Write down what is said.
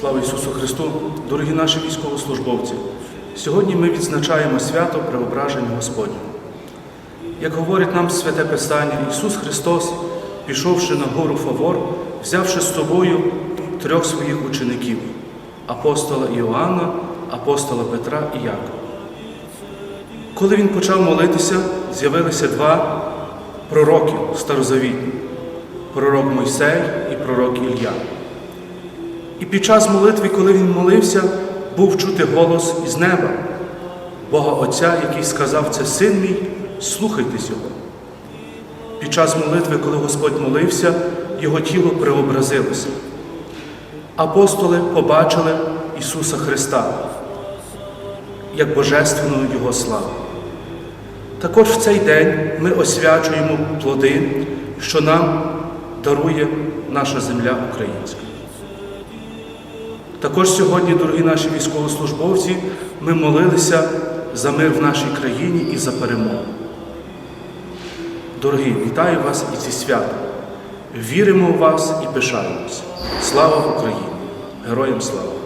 Слава Ісусу Христу, дорогі наші військовослужбовці! Сьогодні ми відзначаємо свято Преображення Господнього. Як говорить нам Святе Писання, Ісус Христос, пішовши на гору Фавор, взявши з собою трьох своїх учеників апостола Іоанна, апостола Петра і Якова. Коли він почав молитися, з'явилися два пророки старозавітні пророк Мойсей і пророк Ілля. І під час молитви, коли він молився, був чути голос із неба, Бога Отця, який сказав, це син мій, слухайтесь його. Під час молитви, коли Господь молився, його тіло преобразилося. Апостоли побачили Ісуса Христа як Божественну Його славу. Також в цей день ми освячуємо плоди, що нам дарує наша земля українська. Також сьогодні, дорогі наші військовослужбовці, ми молилися за мир в нашій країні і за перемогу. Дорогі, вітаю вас і зі святом. Віримо в вас і пишаємося. Слава Україні! Героям слава!